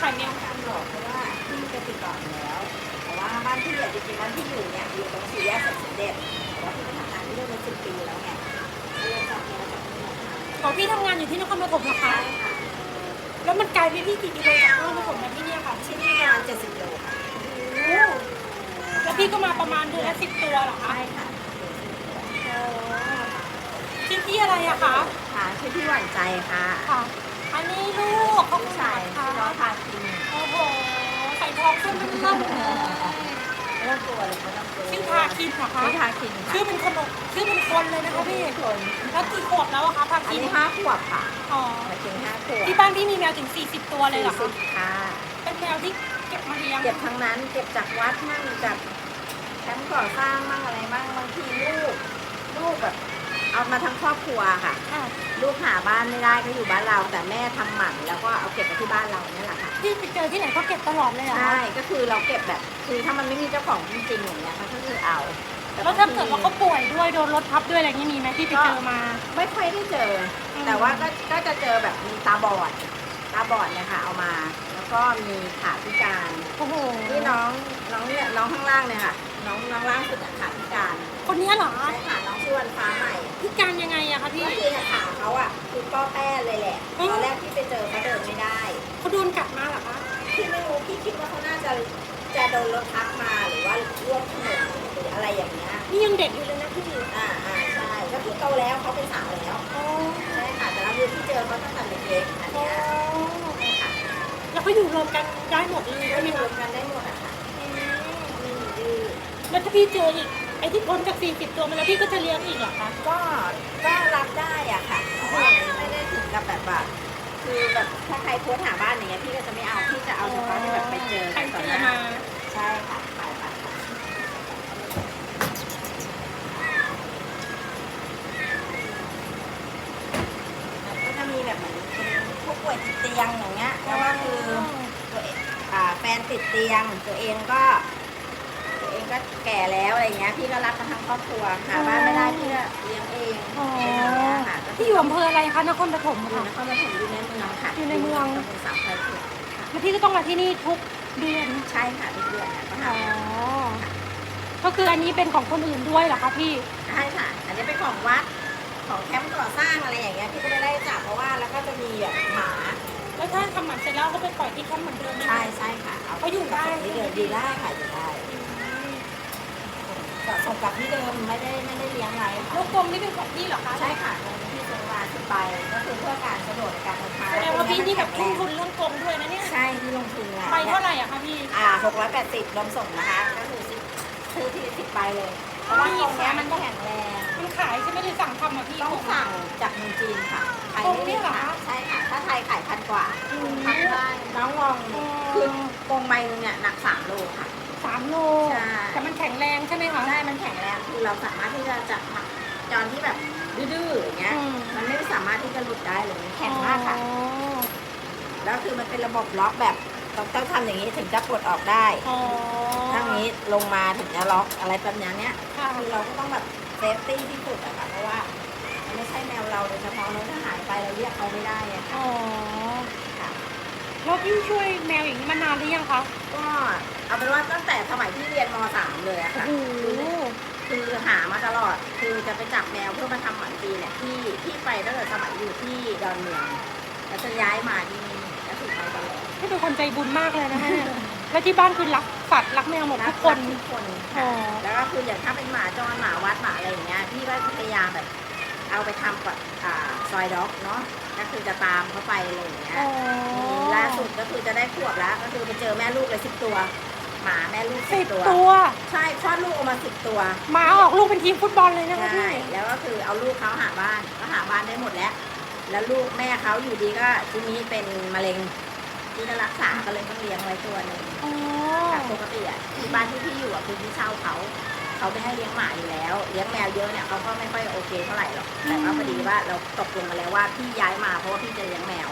ขายแมวการหลอกเพราะว่าที่จะติดต่ออยู่แล้ว แต่ว่าบ้านที่อะจริงๆบ้านที่อยู่เนี่ยอยู่ตรงสี่แยกสมเด็จแต่ว่าที่ไปทำงานที่เรื่องมาสิบปีแล้วไงก็เลยจับแมวจากที่นี่มาขอพี่ทำงานอยู่ที่นครปฐมเหรอคะใช่ค่ะแล้วมันไกลไหมพี่กี่กิโลจากนครปฐมมาที่เนี่ยค่ะที่นี่ประมาณเจ็ดสิบโลค่ะแล้วพี่ก็มาประมาณเดือนละสิบตัวเหรอคะใช่ค่ะชื่อพี่อะไรอะคะ ค่ะชื่อพี่หวานใจค่ะ ค่ะ อันนี้ลูกเขาผู้ผู้ชาชายยชื่ค่ะอน้องพาคินโอ้โหใส่ทองขึ้นมันเริ่มเลยไม่ต้องกลัวเลยไม่ต้องกลัวชื่อพาคินเหรอคะชื่อพาคินค่ะชื่อเป็นคนชื่อเป็นคนเลยนะคะพี่คนแล้วกี่ขวบแล้วอะคะพาอันคินนี้ห้าขวบค่ะอ๋อมาถึงห้าขวบที่บ้านพี่มีแมวถึง 40 ตัวเลยเหรอสี่คะสิบค่ะเป็นแมวที่เก็บมาเลี้ยงเก็บทั้งนั้นเก็บจากวัดมั่งจากแคมป์ก่อสร้างมั่งอะไรมั่งบางทีลูก ลูกแบบ เอามาทั้งครอบครัวค่ะค่ะลูกหาบ้านไม่ได้ก็อยู่บ้านเรา แต่แม่ทำหมันแล้วก็เอาเก็บไปที่บ้านเราเนี่ยแหละค่ะพี่ไปเจอที่ไหนก็เก็บตลอดเลยเหรอใช่คะก็คือเราเก็บแบบ คือถ้ามันไม่มีเจ้าของจริงๆอย่างเงี้ยมันก็คือเอาต่แล้วถ้าบงทีเกิดว่าเขาป่วยด้วยโดนรถทับด้วยอะไรอย่างนี้มีไหมที่ไปเจอมา ไม่ค่อยได้เจออืมแต่ว่าก็ก็จะเจอแบบมีตาบอด ตาบอดเนี่ยค่ะเอามา แล้วก็มีขาพิการ โอ้โห นี่น้องน้องเนี่ยน้องข้างล่างเนี่ยค่ะ น้องน้องล่างสุดอะขาพิการคนนี้เหรอใช่ค่ะน้องชื่อวันฟ้าใหม่พิการยังไงอะคะก็พี่คือเนี่ยขาเขาอะคือป้อแป้เลยแหละอืมตอนแรกที่ไปเจอเขาเดินไม่ได้เขาโดนกัดมาเหรอคะพี่ไม่รู้พี่คิดว่าเขาน่าจะจะโดนรถทับมาหรือว่าร่วมถนนหรืออะไรอย่างเงี้ยนี่ยังเด็กอยู่เลยนะพี่อ่าอ่าใช่ก็คือโตแล้วเขาเป็นสาวแล้วอ๋อใช่ค่ะแต่เราคือที่เจอเขาตั้งแต่เด็กๆอันอ๋อเนี้ยใช่ค่ะแล้วก็อยู่รวมกันได้หมดเลยก็ใช่ไหมมีรคะวมกันได้หมดอะค่ะอืมไม่มีดื้อ แล้วถ้าพี่เจออีกไอ้ที่พ้นจาก40ตัวมาแล้วพี่ก็จะเลี้ยงอีกเหรอคะก็ก็รับได้อะค่ะเพราะว่าไม่ได้ถึงกับแบบว่าคือแบบถ้าใครโพสต์หาบ้านอย่างเงี้ยพี่ก็จะไม่เอาพี่จะเอาเฉพาะที่แบบไปเจอใครกันต่อเจหอน้ามาใช่ค่ะไปไปไปก็จะมีแบบเหมือนเป็นผู้ป่วยติดเตียงอย่างเงี้ยแล้วก็คือตัวเองอ่าแฟนติดเตียงตัวเองก็ตัวเอง ก็แก่แล้วอะไรเงี้ยพี่ก็รับมาทั้งครอบครัวหาบ้านไม่ได้พี่ก็เลี้ยงเองอ๋อเป็นอย่างเงี้ยค่ะก็พี่อยู่อำเภออะไรคะนครปฐมอยู่ค่ะ นครปฐมอยู่ในเมืองค่ะอยู่ในเมือง ตำบลสามไพรเผือกค่ะแล้วพี่ก็ต้องมาที่นี่ทุกเดือนใช่ค่ะทุกเดือนค่ะก็อ๋อทำก็คืออันนี้เป็นของคนอื่นด้วยเหรอคะพี่ ใช่ค่ะ อันนี้เป็นของวัดของแคมป์ก่อสร้างอะไรอย่างเงี้ยพี่ก็ไม่ได้จับเพราะว่าแล้วก็จะมีแบบหมา แล้วถ้าทำหมันเสร็จแล้วก็ไปปล่อยที่แคมป์เหมือนเดิมไหมคะ ใช่ใช่ค่ะเขาอยู่ได้ที่เดิมดีได้ค่ะอยู่ได้อืมก็ ส่งกลับที่เดิมไม่ได้ไม่ได้เลี้ยงไว้ค่ะลูกกรงนี่เป็นของพี่เหรอคะใช่ค่ะตรงที่เจอมาที่ไปก็คือเพื่อการสะดวกในการเดินทางแสดงว่าพี่นี่แบบแข็ทุ่มงทุนเรื่องกรงด้วยนะเนี่ยใช่ที่ลงทุนงานไปเท่าไหร่อะคะพี่อ่าหกร้อยแปดสิบรวมส่งนะคะก็คือซื้อซื้อที่สิบใบเลยเพราะว่าตรงเนี้ยมันแข็งแรงมันขายใช่ไหมหรือสั่งทำอะพี่ต้องสั่งจากเมืองจีนค่ะไทยตรงไม่นี้มีเหรอค่ะคะใช่ค่ะถ้าไทยขายพันกว่าอืมทำได้น้องลองอ๋อคือกรงใบหนึงเนี่ยหนักสามโลค่ะสามโลใช่ แต่มันแข็งแรงใช่ไหมคะใช่มันแข็งแรงคือเราสามารถที่จะจับหมักจอนที่แบบดื้อๆอย่างเงี้ย อืม มันไม่สามารถที่จะหลุดได้เลยมันแข็งมากค่ะอ๋อแล้วคือมันเป็นระบบล็อกแบบต้องต้องทำอย่างนี้ถึงจะปลดออกได้อ๋อถ้างี้ลงมาถึงจะล็อกอะไรแบบนี้เนี้ยค่ะ คือเราก็ต้องแบบเซฟตี้ที่สุดอะค่ะเพราะว่ามันไม่ใช่แมวเราโดยเฉพาะเราถ้าหายไปเราเรียกเขาไม่ได้อะค่ะ อ๋อ ค่ะแล้วพี่ช่วยแมวอย่างนี้มานานหรือยังคะก็เอาเป็นว่าตั้งแต่สมัยที่เรียนม .3 เลยอะโอ้ค่ะโหคือหามาตลอด คือจะไปจับแมวเพื่อมาทำหมันปีเนี่ยที่ที่ไปตั้งแต่สมัยอยู่ที่ดอนเมืองแล้วจะย้ายมาที่นี่ก็คือไปตลอดพี่เป็นคนใจบุญมากเลยนะคะเนี่ยแล้วที่บ้านคือรักสัตว์รักแมวหมดทุกคน รัทุกคนอ๋ค่ะอแล้วก็คืออย่างถ้าเป็นหมาจรหมาวัดหมาอะไรอย่างเงี้ยพี่ก็พยายามแบบ เอาไปทำกับอ่าซอยด็อกเนาะก็คือจะตามเขาไปอะไรอย่างเงี้ยอ๋อมีล่าสุดก็คือจะได้ขวบแล้ว ก็คือไปเจอแม่ลูกเลยสิบตัว หมาแม่ลูกสิสิบบตัว ตัว ใช่คลอดลูกออกมาสิบตัวหมาออกลูกเป็นทีมฟุตบอลเลยนะคะใช่พี่ แล้วก็คือเอาลูกเขาหาบ้านก็หาบ้านได้หมดแล้ว แล้วลูกแม่เขาอยู่ดีก็ทีนี้เป็นมะเร็ง ที่จะรักษาก็เลยต้องเลี้ยงไว้ตัวหนึ่ง อ๋อ จากปกติอะที่บ้านที่พี่อยู่อะคือที่เช่าเขา เขาไม่ให้เลี้ยงหมาอยู่แล้ว เลี้ยงแมวเยอะเนี่ยเขาก็ไม่ค่อยโอเคเท่าไหร่หรอกแต่ว่าพอดีว่าเราตกลงกันแล้วว่าพี่ย้ายมาเพราะว่าพี่จะเลี้ยงแมว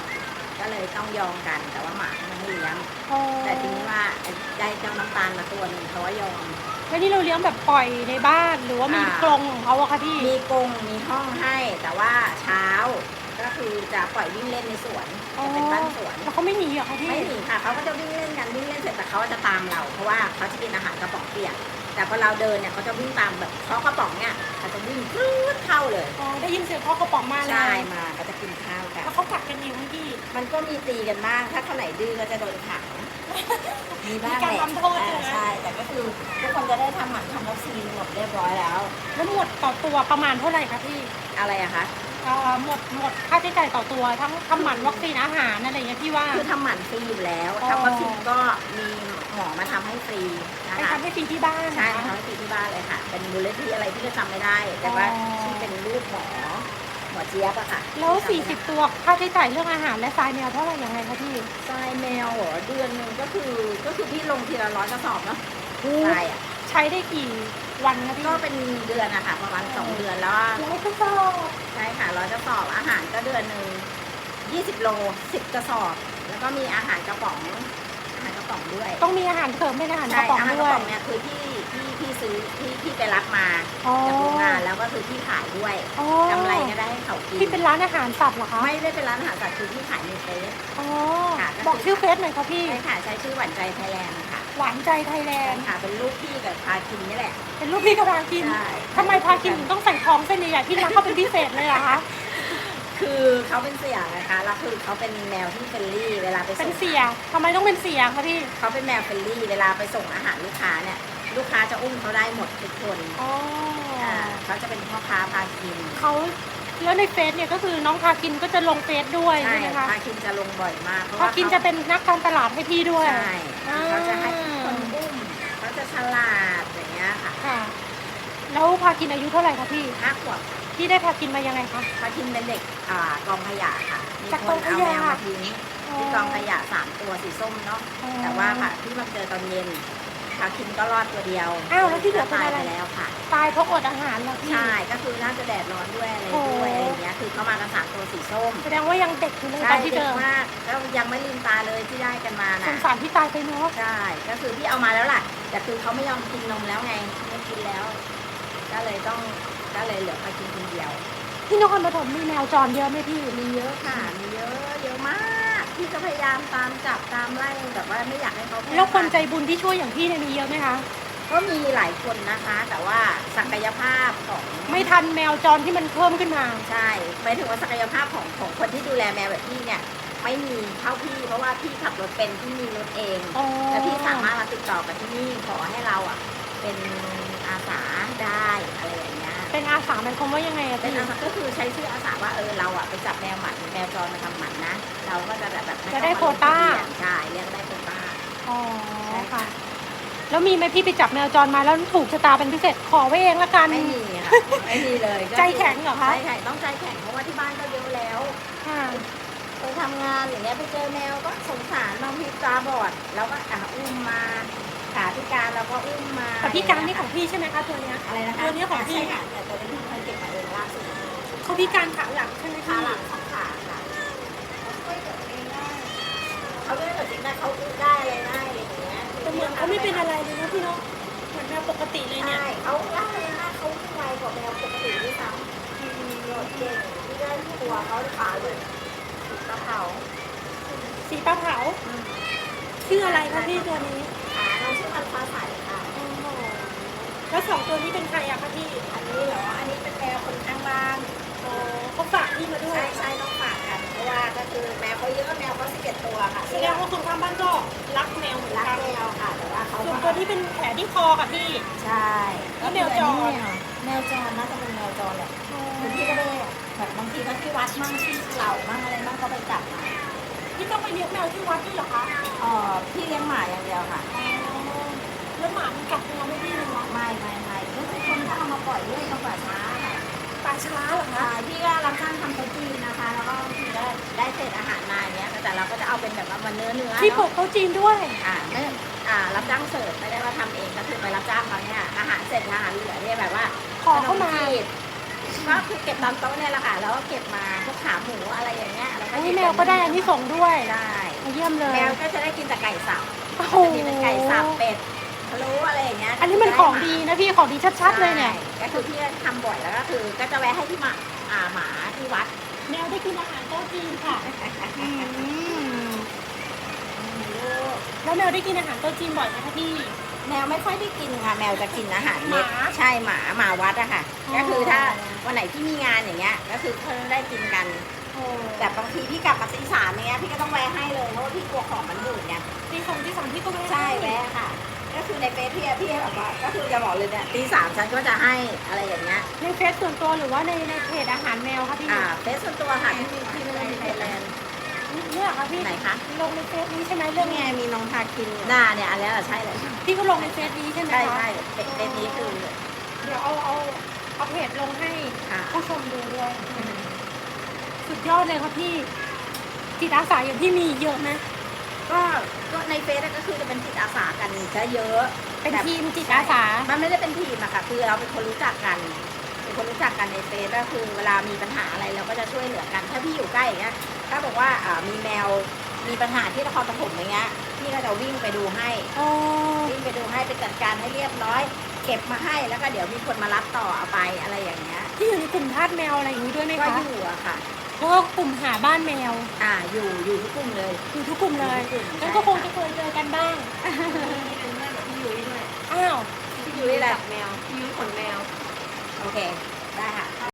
ก็เลยต้องยอมกันแต่ว่าหมาเขาไม่ให้เลี้ยงอ๋อแต่ทีนี้ว่าไอ้ได้เจ้าน้ำตาลมาตัวหนึ่งเขาว่ายอมแล้วนี่เราเลี้ยงแบบปล่อยในบ้านหรือว่ามีอ่ากรงของเขาอะคะพี่มีกรงมีห้องให้แต่ว่าเช้าก็คือจะปล่อยวิ่งเล่นในสวนจะเป็นบ้านสวนแล้วเขาไม่หนีเหรอคะพี่ไม่หนีค่ะเขาก็จะวิ่งเล่นกันวิ่งเล่นเสร็จแต่เขาจะตามเรา เพราะว่าเขาจะกินอาหารกระป๋องเปียก แต่พอเราเดินเนี่ยเขาจะวิ่งตามแบบเคาะกระป๋องเนี่ยเขาจะวิ่งพรื้ดเข้าเลยอ๋อได้ยินเสียงเคาะกระป๋องมาเลใช่ยมาก็จะกินข้าวกันแล้วเขากัดกันเองไหมพี่มันก็มีตีกันบ้างถ้าคนไหนดื้อก็จะโดนขังมีบ้างมีการแหละทำโทษอ่าใช่ไหมใช่แต่ก็คือทุกคนจะได้ทำหมันทำวัคซีนหมดเรียบร้อยแล้ว แล้วหมดต่อตัวประมาณเท่าไหร่คะพี่อะไรอะคะเอ่อหมดหมดค่าใช้จ่ายต่อตัวทั้งทำหมันวัคซีนอาหารอะไรอย่างเงี้ยพี่ว่าคือทำหมันฟรีอยู่แล้วอ๋อทำวัคซีนก็มี หมอมาทำให้ฟรีนะไปคะทำให้ฟรีที่บ้านใช่นะทำให้ฟรีที่บ้านเลยค่ะ เป็นมูลนิธิอะไรที่ก็จำไม่ได้ แต่ว่าอ๋อที่เป็นรูปหมอหมอเจี๊ยบอะค่ะแล้วที่ทำให้40 ตัวค่าใช้จ่ายเรื่องอาหารและทรายแมวเท่าไหร่ยังไงคะพี่ทรายแมวเหรอเดือนหนึ่งก็คือก็คือพี่ลงทีละร้อยกระสอบเนาะทรายอะใช้ได้กี่วันคะพี่ก็เป็นเดือนอะค่ะประมาณสองเดือนแล้วอะร้อยกระสอบใช่ค่ะร้อยกระสอบอาหารก็เดือนหนึ่งยี่สิบโลสิบกระสอบ แล้วก็มีอาหารกระป๋องอาหารกระ ป๋องด้วยต้องมีอาหารเสริมเป็นอาหารกใช่ระป๋องอาหารกด้ระวย ป๋องเนี่ยคือที่ที่ที่ซื้อที่ที่ไปรับมาอ๋อ จากโรงงานแล้วก็คือที่ขายด้วยอ๋อกำไรก็ได้ให้เขากินพี่เป็นร้านอาหารสัตว์เหรอคะไม่ได้เป็นร้านอาหารสัตว์คือที่ขายในเฟซ อ๋อค่ะก็คือ บอกชื่อเฟซหน่อยค่ะพี่ ใช่ค่ะใช้ชื่อหวานใจไทยแลนด์ค่ะหวานใจไทยแลใช่นด์ค่ะเป็นลูกพี่กับพาคินนี่แหละเป็นลูกพี่กระพากินใช่ทำไมพากินถึงต้องใส่ทองเส้นใหญ่ๆพี่รักเขาเป็นพิเศษเลยเหรอคะ คือเขาเป็นเสียนะคะแล้วคือเขาเป็นแมวที่เฟรนลี่ เวลาไปเป็ส่นงเสียทำไมต้องเป็นเสียคะพี่ เขาเป็นแมวเฟรนลี่ เวลาไปส่งอาหารลูกค้าเนี่ยลูกค้าจะอุ้มเขาได้หมดทุกคนอ๋อออ่าเขาจะเป็นพ่อค้าพาคินเขาแล้วในเฟซเนี่ยก็คือน้องพากินก็จะลงเฟซด้วยใช่ใช่ไหมคะพาคินจะลงบ่อยมากเพราะพาว่ากินจะเป็นนักการตลาดให้พี่ด้วยใช่อ่าเขาจะให้คนอุ้มเขาจะฉลาดอย่างเงี้ยค่ะ ค่ะ แล้วพากินอายุเท่าไหร่คะพี่ห้าขวบ พี่ได้พากินมายังไงคะ พาคินเป็นเด็กอ่ากองขยะค่ะ มีจากคกอนงขเอายะแมวมาทิ้งที่กองขยะสามตัวสีส้มเนาะ อ๋อ แต่ว่าค่ะที่มาเจอตอนเย็นพาคินก็รอดตัวเดียวอ้าวแล้วที่เหลือเป็นตายอะไร ไปแล้วค่ะ ตายเพราะอดอาหารเหรอพี่ ใช่ ก็คือน่าจะแดดร้อนด้วยอะไรโอ้ด้วยอะไรอย่างเงี้ย คือเขามากันสามตัวสีส้มแสดงว่ายังเด็กอยู่เลยตใช่อนที่เจเด็กอมากแล้วยังไม่ลืมตาเลยที่ได้กันมาสนะงสารที่ตายไปเนาะ ใช่ ก็คือพี่เอามาแล้วล่ะ แต่คือเขาไม่ยอมกินนมแล้วไง ไม่กินแล้ว ก็เลยต้อง ก็เลยเหลือไปกินคนเดียว ที่นครปฐมมีแมวจรเยอะไหมพี่มีเยอะค่ะมีเยอะเยอะมากพี่ก็พยายามตามจับตามไล่แบบว่าไม่อยากให้เขาพร่แล้วคนใจพัธุ์บุญที่ช่วยอย่างพี่เนี่ยมีเยอะไหมคะก็มีหลายคนนะคะ แต่ว่าศักยภาพของไม่ทันแมวจรที่มันเพิ่มขึ้นมาใช่หมายถึงว่าศักยภาพของของคนที่ดูแลแมวแบบพี่เนี่ยไม่มีเท่าพี่เพราะว่าพี่ขับรถเป็นพี่มีรถเองอ๋อแล้วพี่สามารถมาติดต่อกับที่นี่ขอให้เราอะ เป็นอาสาได้อะไรอย่าง เงี้ยเป็นอาสาหมายความว่ายังไงอะเป็นพี่อาสาก็คือใช้ชื่ออาสาว่าเออเราอะไปจับแมวหมันแมวจรมาทำหมันนะ เราก็จะแบบแบบม่จะได้องมโควต้าลงทะเบียนใช่เรียกได้โควต้า อ๋อใช่ค่ะ ค่ะ แล้วมีไหมพี่ไปจับแมวจรมาแล้วถูกชะตาเป็นพิเศษขอไว้เองละกัน ไม่มีค่ะไม่มีเลยก็คือใจแข็งเหรอคะ ใจแข็งต้องใจแข็งเพราะว่าที่บ้านก็เยอะแล้ว ค่ะ ไปทำงานอย่างเงี้ยไปเจอแมวก็สงสารบางทีตาบอด แล้วก็อะอุ้มมา ขาพิการเราก็อุ้มมาแต่พี่การนี่ของพี่ใช่ไหมคะตัวเนี้ย อะไรนะคะตัวนี้ของพี่ ใช่ค่ะแต่ตัวนี้พี่เคยเก็บมาเองล่าสุดเขาพิการขาหลังใช่ไหมขาพี่หลังสองขาค่ะเขาช่วยเกิดเองได้เขาไม่ได้เกิดเองได้เขาอุ้มได้อะไรได้อะไรอย่างเงี้ยแต่เหมือนเขาไม่เป็นอะไรเลยนะพี่เนาะเหมือนแมวปกติเลยเนี่ยใช่เขาได้เลยนะเขาวิ่งไวกว่าแมวปกติด้วยซ้ำอืมโดดเก่งที่ได้ที่ตัวเขาขาเลยกระเพรา สีปลาเผาอืมชื่ออะไรคะพี่ตัวนี้ ขาเราชื่อมันฟ้าใสค่ะโอ้โหแล้วสองตัวนี้เป็นใครอะคะพี่อันนี้เหรอ อันนี้เป็นแมวคนข้างบ้านโอ้เขาฝากพี่มาด้วยใช่ใช่ต้องฝากกัน เพราะว่าก็คือแมวเขาเยอะแมวเขาสิบเอ็ดตัวค่ะแสดงว่าคนข้างบ้านก็รักแมวเหมือนรักกันแมวค่ะ แต่ว่าเขาส่วนตัวที่เป็นแผลที่คอค่ะพี่ ใช่แล้วแมวจรแมวจรน่าจะเป็นแมวจรแหละคือพี่ก็ไปแบบบางทีก็ที่วัดมั่งที่เหล่ามั่งอะไรมั่งก็ไปจับมาพี่ต้องไปเลี้ยงแมวที่วัดด้วยเหรอคะเอ่อพี่เลี้ยงหมาอย่างเดียวค่ะ แล้วหมามันกัดตัวไม่พี่เลยเหรอไม่ไม่ไม่ก็คือคนก็เอามาปล่อยด้วยตรงป่าช้าค่ะป่าช้าเหรอคะ อ่าพี่ก็รับจ้างทำโต๊ะจีนนะคะ แล้วก็บางทีก็ได้เศษอาหารมาอย่างเงี้ย แต่เราก็จะเอาเป็นแบบว่ามันเนื้อเนื้อที่เนาะเปิดโต๊ะจีนด้วย อ่าไม่อ่ารับจ้างเสิร์ฟไม่ได้ว่าทำเองก็คือไปรับจ้างเขาเนี่ยอาหารเสร็จอาหารเหลือเนี่ยแบบว่าขอเข้ามา ขนจีบก็คือเก็บตามโต๊ะเนี่ยแหละค่ะ แล้วก็เก็บมาพวกขาหมูอะไรอย่างเงี้ยแล้วก็นี่แมวก็ได้อันนี้ส่งส์ด้วยได้ มาเยี่ยมเลยแมวก็จะได้กินแต่ไก่สับ โอ้โห จะมีเป็นไก่สับเป็ด พะโล้อะไรอย่างเงี้ยอันนี้มันของดีนะพี่ของดีชัดๆเลยเนี่ยใช่ก็คือพี่ทำบ่อยแล้วก็คือ ก็จะแวะให้ที่หมาอ่าหมาที่วัด แมวได้กินอาหารโต๊ะจีนค่ะ อืมแล้วแมวได้กินอาหารโต๊ะจีนบ่อยไหมคะพี่ แมวไม่ค่อยได้กินค่ะ แมวจะกินอาหารเม็ดหมาใช่หมาหมาวัดอะค่ะ อ๋อ ก็คือถ้าวันไหนที่มีงานอย่างเงี้ย ก็คือเขาได้กินกันแต่บางทีพี่กลับมาตีสามเนี้ยพี่ก็ต้องแวะให้เลยเพราะว่าพี่กลัวของมันบูดไงตีสองตีสามพี่ก็ไม่ใช่แวะค่ะ ก็คือในเฟซพี่อะพี่แบบว่าก็คือจะบอกเลยเนี่ยตีสามฉันก็จะให้อะไรอย่างเงี้ย ในเฟซส่วนตัวหรือว่าในในเพจอาหารแมวคะพี่อ่าเฟซส่วนตัวค่ะที่มีที่ไม่ได้มีไทยแลนด์เนี่ยค่ะพี่ไหนคะลงในเฟซนี้ใช่ไหมเรื่เรื่อองงไงมีน้องทาคินอยู่หน้าเนี่ยอันนี้แหละใช่เลยพี่ก็ลงในเฟซนี้ใช่ไหมใช่คะใช่เฟซเฟซนี้คือเดี๋ยวเอาเอาเอาเพจลงให้ค่ะผู้ชมดูด้วย สุดยอดเลยค่ะพี่จิตอาสาอย่างพี่มีเยอะไหม ก็ก็ในเฟซก็คือจะเป็นจิตอาสากันซะเยอะเป็นแบบทีมจิตอาสา มันไม่ได้เป็นทีมอะค่ะ คือเราเป็นคนรู้จักกัน เป็นคนรู้จักกันในเฟซก็คือเวลามีปัญหาอะไรเราก็จะช่วยเหลือกัน ถ้าพี่อยู่ใกล้อย่างเงี้ยถ้าบอกว่าอ่ามีแมวมีปัญหาที่นครปฐมอย่างเงี้ยพี่ก็จะวิ่งไปดูให้อ๋อวิ่งไปดูให้ไปจัดการให้เรียบร้อย เก็บมาให้แล้วก็เดี๋ยวมีคนมารับต่อเอาไปอะไรอย่างเงี้ยที่อยู่ในกลุ่มทาสแมวอะไรอย่างนี้ด้วยไหมก็คะอยู่อะค่ะ แล้วก็กลุ่มหาบ้านแมวอ่าอยู่อยู่ทุกกลุ่มเลยอยู่ทุกกลุ่มเลยอยู่ทุกกลุ่มงั้นก็คงจะเคยเจอกันบ้างพี่ยุ้ยด้วยอ้าวพี่ยุ้ยแหละแมวพี่ยุ้ยขนแมวโอเคได้ค่ะ